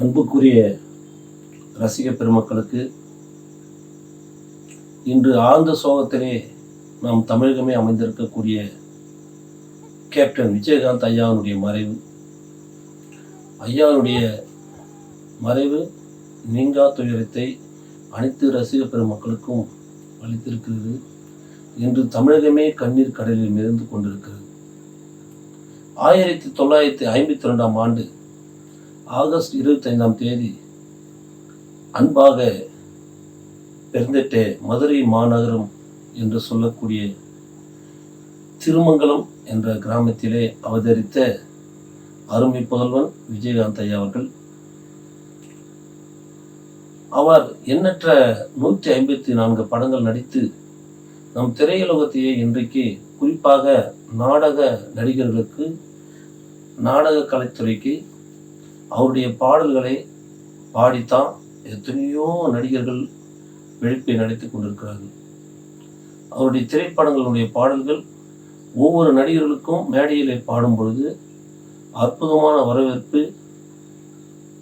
அன்புக்குரிய ரசிக பெருமக்களுக்கு இன்று ஆழ்ந்த சோகத்திலே நாம் தமிழகமே அமைந்திருக்கக்கூடிய கேப்டன் விஜயகாந்த் ஐயாவுடைய மறைவு. ஐயாவுடைய மறைவு நீங்கா துயரத்தை அனைத்து ரசிக பெருமக்களுக்கும் அளித்திருக்கிறது. இன்று தமிழகமே கண்ணீர் கடலில் மிதந்து கொண்டிருக்கிறது. ஆயிரத்தி தொள்ளாயிரத்தி ஐம்பத்தி ரெண்டாம் ஆண்டு ஆகஸ்ட் இருபத்தைந்தாம் தேதி அன்பாக பிறந்திட்ட மதுரை மாநகரம் என்று சொல்லக்கூடிய திருமங்கலம் என்ற கிராமத்திலே அவதரித்த அருமை புகழ்வன் விஜயகாந்த் ஐயா அவர்கள். அவர் எண்ணற்ற நூற்றி ஐம்பத்தி நான்கு படங்கள் நடித்து நம் திரையுலகத்தையே இன்றைக்கு குறிப்பாக நாடக நடிகர்களுக்கு நாடக கலைத்துறைக்கு அவருடைய பாடல்களை பாடித்தான் எத்தனையோ நடிகர்கள் விழிப்பை நடித்து கொண்டிருக்கிறார்கள். அவருடைய திரைப்படங்களுடைய பாடல்கள் ஒவ்வொரு நடிகர்களுக்கும் மேடையிலே பாடும் பொழுது அற்புதமான வரவேற்பு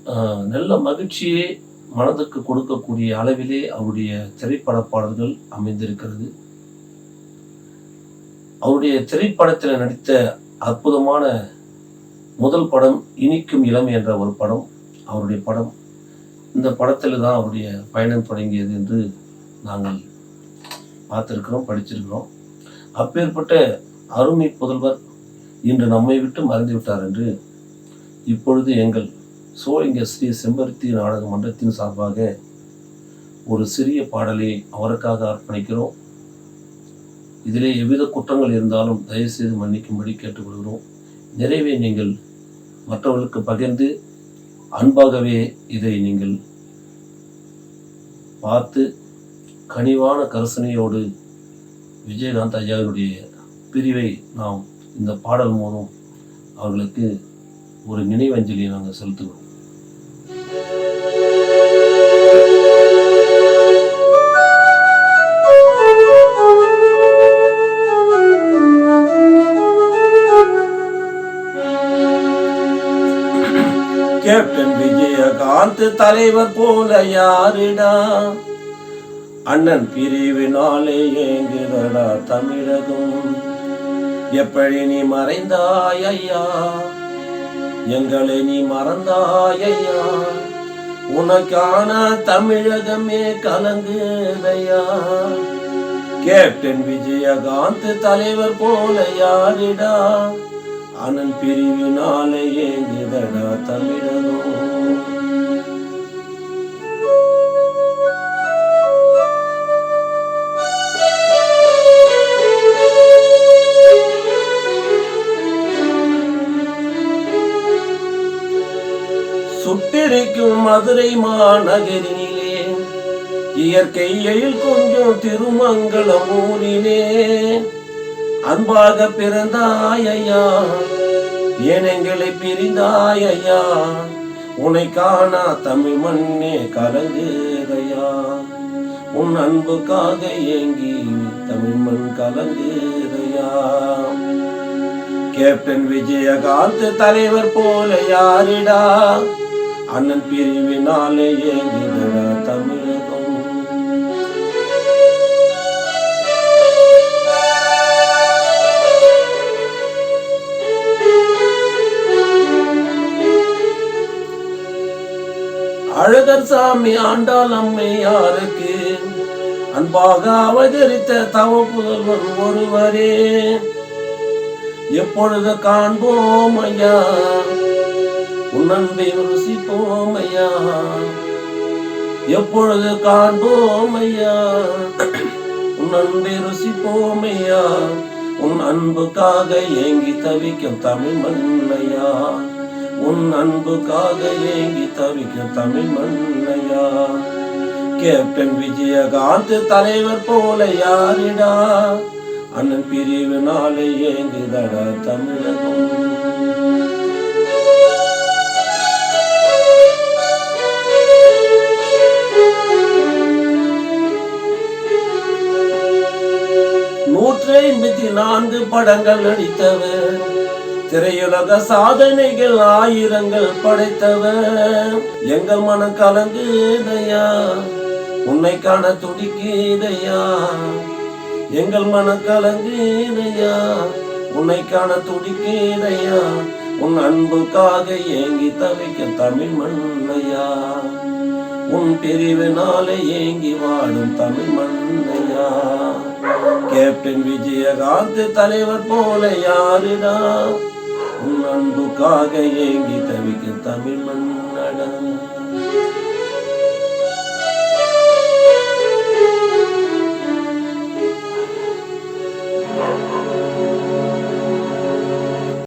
ஆஹ், நல்ல மகிழ்ச்சியை மனதுக்கு கொடுக்கக்கூடிய அளவிலே அவருடைய திரைப்பட பாடல்கள் அமைந்திருக்கிறது. அவருடைய திரைப்படத்தில் நடித்த அற்புதமான முதல் படம் இனிக்கும் இளம் என்ற ஒரு படம் அவருடைய படம். இந்த படத்தில் தான் அவருடைய பயணம் தொடங்கியது என்று நாங்கள் பார்த்துருக்கிறோம் படிச்சிருக்கிறோம் அப்பேற்பட்ட அருமை புதல்வர் இன்று நம்மை விட்டு மறைந்து விட்டார் என்று இப்பொழுது எங்கள் சோழிங்க ஸ்ரீ செம்பருத்தி நாடக மன்றத்தின் சார்பாக ஒரு சிறிய பாடலை அவருக்காக அர்ப்பணிக்கிறோம். இதிலே எவ்வித குற்றங்கள் இருந்தாலும் தயவுசெய்து மன்னிக்கும்படி கேட்டுக்கொள்கிறோம். நிறைவே நீங்கள் மற்றவர்களுக்கு பகிர்ந்து அன்பாகவே இதை நீங்கள் பார்த்து கனிவான கரிசனையோடு விஜயகாந்த் ஐயாவினுடைய பிரிவை நாம் இந்த பாடல் மூலம் அவர்களுக்கு ஒரு நினைவஞ்சலியை நாங்கள் செலுத்துகிறோம். கேப்டன் விஜயகாந்த் தலைவர் போல யாரிடா? அண்ணன் பிரிவினாலே ஏங்குதடா தமிழகம். எப்படி நீ மறைந்தாய் ஐயா எங்களை நீ மறந்தாய் ஐயா உனக்கான தமிழகமே கலங்குதையா? கேப்டன் விஜயகாந்த் தலைவர் போல யாரிடா? அனன் பிரிவினாலே ஏங்குதடா தமிழனோ. சுட்டிருக்கும் மதுரை மாநகரினிலே இயற்கை எழில் கொஞ்சம் திருமங்கலம் ஊரினே அன்பாக பிறந்தாயையா ஏன் எங்களை பிரிந்தாயையா உன்னை காணா தமிழ் மண்ணே கலங்குதையா உன் அன்புக்காக ஏங்கி தமிழ் மண் கலங்குதையா கேப்டன் விஜயகாந்த் தலைவர் போல யாரிடா? அண்ணன் பிரிவினாலே ஏங்குதடா தமிழ் அழகர் சாமி ஆண்டாள் அம்மையாருக்கு அன்பாக அவதரித்த தவ புதல்வர் ஒருவரே. எப்பொழுது காண்போம் ஐயா? உன்னன்பை ருசிப்போம் ஐயா. எப்பொழுது காண்போம் ஐயா? உன் அன்பை ருசிப்போம் ஐயா. உன் அன்புக்காக ஏங்கி தவிக்கும் தமிழ் மண்ணையா உன் அன்புக்காக ஏங்கி தவிக்கும் தமிழ் மண்ணையா? கேப்டன் விஜயகாந்த் தலைவர் போல யாரிடா? அண்ணன் பிரிவு நாளை ஏங்குதடா தமிழகம். நூற்றி ஐம்பத்தி நான்கு படங்கள் நடித்தவர் திரையுலக சாதனைகள் ஆயிரங்கள் படைத்தவர் எங்கள் மனம் கலங்குதையா? உன்னை காண துடிக்குதையா? எங்கள் மனம் கலங்குதையா? உன்னை காண துடிக்குதையா? உன் அன்புக்காக ஏங்கி தவிக்க தமிழ் மண்ணையா? உன் பிரிவினாலே ஏங்கி வாடும் தமிழ் மண்ணையா? கேப்டன் விஜயகாந்த் தலைவர் போல யாருடா? உனக்காக ஏங்கி தவிக்கும் தமிழ் மண்.